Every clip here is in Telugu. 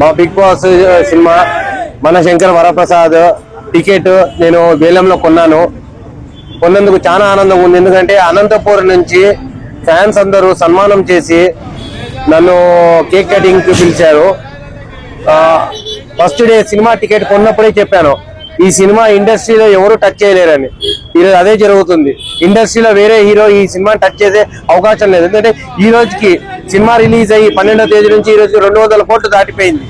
మా బిగ్ బాస్ సినిమా మన శంకర్ వరప్రసాద్ టికెట్ నేను వేలంలో కొన్నాను. కొన్నందుకు చాలా ఆనందంగా ఉంది. ఎందుకంటే అనంతపూర్ నుంచి ఫ్యాన్స్ అందరూ సన్మానం చేసి నన్ను కేక్ కటింగ్కి పిలిచారు. ఫస్ట్ డే సినిమా టికెట్ కొన్నప్పుడే చెప్పాను. ఈ సినిమా ఇండస్ట్రీలో ఎవరు టచ్ చేయలేరని. ఈరోజు అదే జరుగుతుంది. ఇండస్ట్రీలో వేరే హీరో ఈ సినిమా టచ్ చేసే అవకాశం లేదు. ఎందుకంటే ఈ రోజుకి సినిమా రిలీజ్ అయ్యి పన్నెండో తేదీ నుంచి ఈరోజు రెండు వందల కోట్లు దాటిపోయింది.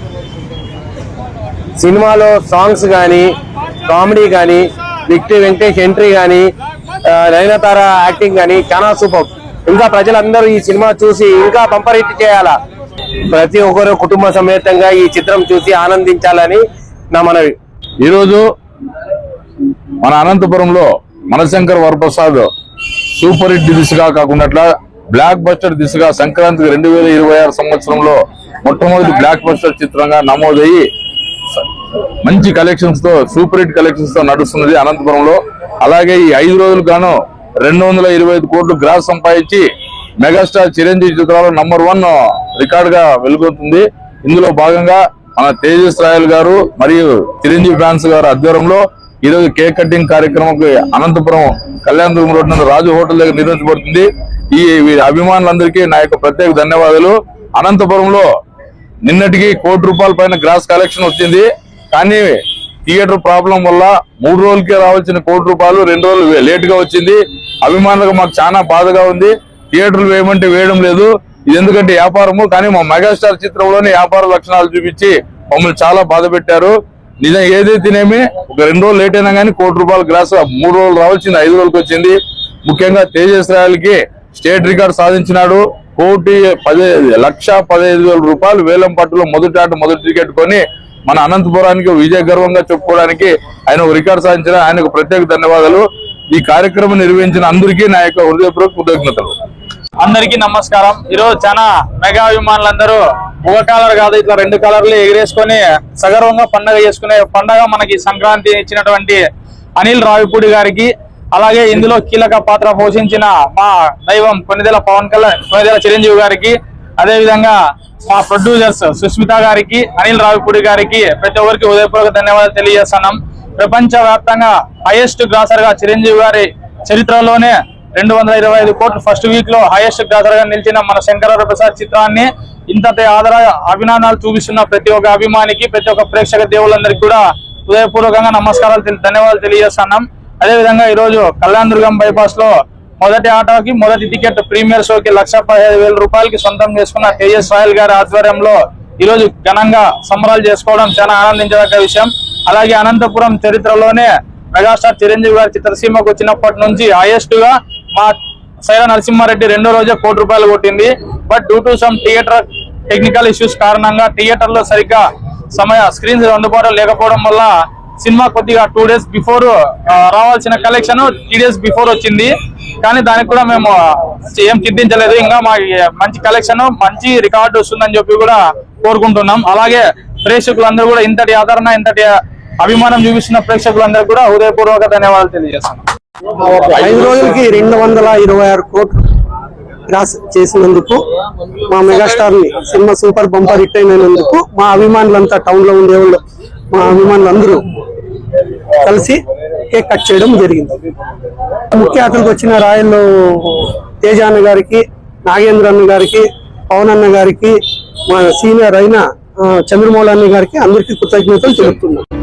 సినిమాలో సాంగ్స్ కానీ కామెడీ కానీ విక్టి వెంకటేష్ ఎంట్రీ కానీ నయనతార యాక్టింగ్ కానీ చాలా సూపర్. ఇంకా ప్రజలందరూ ఈ సినిమా చూసి ఇంకా బంపర్ చేయాలా? ప్రతి ఒక్కరు కుటుంబ సమేతంగా ఈ చిత్రం చూసి ఆనందించాలని నా మనవి. ఈరోజు మన అనంతపురంలో మనశంకర్ వరప్రసాద్ సూపర్ హిట్ దిశగా కాకుండా బ్లాక్ బస్టర్ దిశగా సంక్రాంతికి రెండు వేల ఇరవై ఆరు సంవత్సరంలో మొట్టమొదటి బ్లాక్ బస్టర్ చిత్రంగా నమోదయ్యి మంచి కలెక్షన్స్తో సూపర్ హిట్ కలెక్షన్స్తో నడుస్తున్నది అనంతపురంలో. అలాగే ఈ ఐదు రోజులు గాను రెండు వందల ఇరవై ఐదు కోట్లు గ్రాస్ సంపాదించి మెగాస్టార్ చిరంజీవి చిత్రాలు నంబర్ వన్ రికార్డ్గా వెలుగుతుంది ఇందులో భాగంగా మన తేజస్ రాయల్ గారు మరియు చిరంజీవి ఫ్యాన్స్ గారు ఆధ్వర్యంలో ఈ రోజు కేక్ కటింగ్ కార్యక్రమం అనంతపురం కళ్యాణ రోడ్ నందు రాజు హోటల్ దగ్గర నిర్వహించబడుతుంది. ఈ అభిమానులందరికీ నా యొక్క ప్రత్యేక ధన్యవాదాలు. అనంతపురంలో నిన్నటికి కోటి రూపాయల పైన గ్రాస్ కలెక్షన్ వచ్చింది. కానీ థియేటర్ ప్రాబ్లం వల్ల మూడు రోజులకే రావాల్సిన కోటి రూపాయలు రెండు రోజులు లేట్గా వచ్చింది. అభిమానులకు మాకు చాలా బాధగా ఉంది. థియేటర్లు వేయమంటే వేయడం లేదు. ఇది ఎందుకంటే వ్యాపారము. కానీ మా మెగాస్టార్ చిత్రంలోనే వ్యాపార లక్షణాలు చూపించి మమ్మల్ని చాలా బాధ పెట్టారు. నిజం ఏదైతేనేమి ఒక రెండు రోజులు లేట్ అయినా కానీ కోటి రూపాయల గ్రాస్ మూడు రోజులు రావాల్సింది ఐదు రోజులకు వచ్చింది. ముఖ్యంగా తేజస్ రాయలకి స్టేట్ రికార్డ్ సాధించినాడు. కోటి పదిహేను లక్ష పదిహేను వేల రూపాయలు వేలం పట్టులో మొదటి ఆట మొదటి టికెట్ కొని మన అనంతపురానికి విజయ గర్వంగా చెప్పుకోవడానికి ఆయన ఒక రికార్డు సాధించిన ఆయనకు ప్రత్యేక ధన్యవాదాలు. ఈ కార్యక్రమం నిర్వహించిన అందరికీ నా యొక్క హృదయపూర్వక కృతజ్ఞతలు. అందరికీ నమస్కారం. ఈరోజు చాలా మెగా అభిమానులందరూ ఒక కలర్ కాదు ఇట్లా రెండు కలర్లు ఎగిరేసుకొని సగర్వంగా పండగ చేసుకునే పండగ మనకి సంక్రాంతి ఇచ్చినటువంటి అనిల్ రావిపూడి గారికి అలాగే ఇందులో కీలక పాత్ర పోషించిన మా దైవం కొన్నిదేల పవన్ కళ్యాణ్ కొన్నిదేల చిరంజీవి గారికి అదే విధంగా మా ప్రొడ్యూసర్స్ సుస్మిత గారికి అనిల్ రావిపూడి గారికి ప్రతి ఒక్కరికి హృదయపూర్వక ధన్యవాదాలు తెలియజేస్తున్నాం. ప్రపంచ వ్యాప్తంగా హైయెస్ట్ గ్రాసర్గా చిరంజీవి గారి చరిత్రలోనే రెండు వందల ఇరవై ఐదు కోట్లు ఫస్ట్ వీక్లో హైయెస్ట్ గ్రాసర్గా నిలిచిన మన శంకర ప్రసాద్ చిత్రాన్ని ఇంతటి ఆదర అభినందనలు చూపిస్తున్న ప్రతి ఒక్క అభిమానికి ప్రతి ఒక్క ప్రేక్షక దేవులందరికీ కూడా హృదయపూర్వకంగా నమస్కారాలు ధన్యవాదాలు తెలియజేస్తున్నాం. అదే విధంగా ఈ రోజు కళ్యాణ్ దుర్గం బైపాస్లో మొదటి ఆటకి మొదటి టికెట్ ప్రీమియర్ షోకి లక్ష వేల రూపాయలకి సొంతం చేసుకున్న కేఎస్ రాయల్ గారి ఆధ్వర్యంలో ఈ రోజు ఘనంగా సంబరాలు చేసుకోవడం చాలా ఆనందించదగ్గ విషయం. అలాగే అనంతపురం చరిత్రలోనే మెగాస్టార్ చిరంజీవి గారి చిత్రసీమకు వచ్చినప్పటి నుంచి హైయెస్ట్గా మా సైరా నరసింహారెడ్డి రెండో రోజే కోటి రూపాయలు కొట్టింది. But due to some theatre technical issues కారణంగా థియేటర్లో సరిగ్గా సమయ స్క్రీన్స్ అందుబాటులో లేకపోవడం వల్ల సినిమా కొద్దిగా టూ డేస్ బిఫోర్ రావాల్సిన కలెక్షన్ త్రీ డేస్ బిఫోర్ వచ్చింది. కానీ దానికి కూడా మేము ఏం చింతించలేదు ఇంకా మా మంచి కలెక్షన్ మంచి రికార్డు వస్తుందని చెప్పి కూడా కోరుకుంటున్నాం. అలాగే ప్రేక్షకులందరూ కూడా ఇంతటి ఆదరణ ఇంతటి అభిమానం చూపిస్తున్న ప్రేక్షకులందరూ కూడా హృదయపూర్వక ధన్యవాదాలు తెలియజేస్తున్నాం. ఐదు రోజులకి రెండు వందల ఇరవై ఆరు కోట్లు క్రాస్ చేసినందుకు మా మెగాస్టార్ని సినిమా సూపర్ బంపర్ హిట్ అయినందుకు మా అభిమానులంతా టౌన్లో ఉండేవాళ్ళు మా అభిమానులందరూ కలిసి కేక్ కట్ చేయడం జరిగింది. ముఖ్య అతిథికి వచ్చిన రాయల్లో తేజ అన్న గారికి నాగేంద్ర అన్న గారికి పవన్ అన్న గారికి మా సీనియర్ అయిన చంద్రమౌళి అన్న గారికి అందరికీ కృతజ్ఞతలు తెలుపుతున్నాను